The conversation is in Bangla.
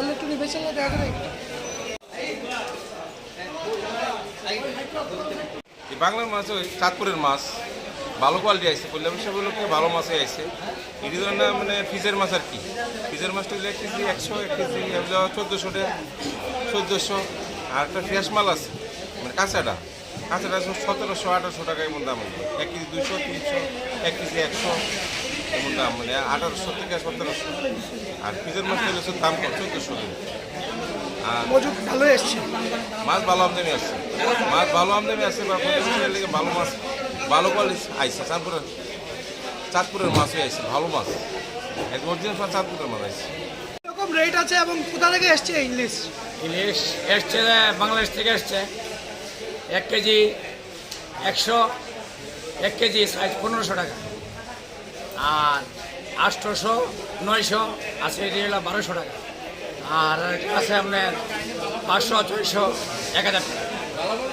আপনি বেশি দেখা বাংলার মাছ ওই চাঁদপুরের মাছ, ভালো কোয়ালিটি আছে পল্লাম সেগুলোকে ভালো মাছই আছে এটি ধরেন না মানে ফিজের মাছ আর কি। ফিজের মাছটা এক কেজি একশো, এক কেজি চোদ্দোশো চোদ্দোশো। আর একটা ফ্রেশ মাল আছে মানে কাঁচাটা। কাঁচাটা সতেরোশো, আঠারোশো টাকা এমন দাম এক কেজি দুশো তিনশো, এক কেজি একশো। দাম মানে আঠারোশো থেকে সতেরোশো। আর ফিজের মাছটা হলে হচ্ছে দাম চোদ্দোশো আর মজুদ ভালো এসছে মাছ ভালো আমদানি আছে মাছ ভালো আমদানি আছে বা লেগে ভালো মাছ ভালো কোয়ালিটি আইসে চাঁদপুরের চাঁদপুরের মাছই আইসে ভালো মাছ। একদম অরিজিনাল মাছ চাঁদপুরের মাছ আইসে এরকম রেট আছে এবং কোথা থেকে এসছে ইংলিশ ইলিশ এসছে বাংলাদেশ থেকে এসছে। এক কেজি একশো এক কেজি সাইজ পনেরোশো টাকা। আর আষ্টশো নয়শো আছে এটি হলো বারোশো টাকা। আর আছে আপনার পাঁচশো, ছয়শো, এক হাজার টাকা।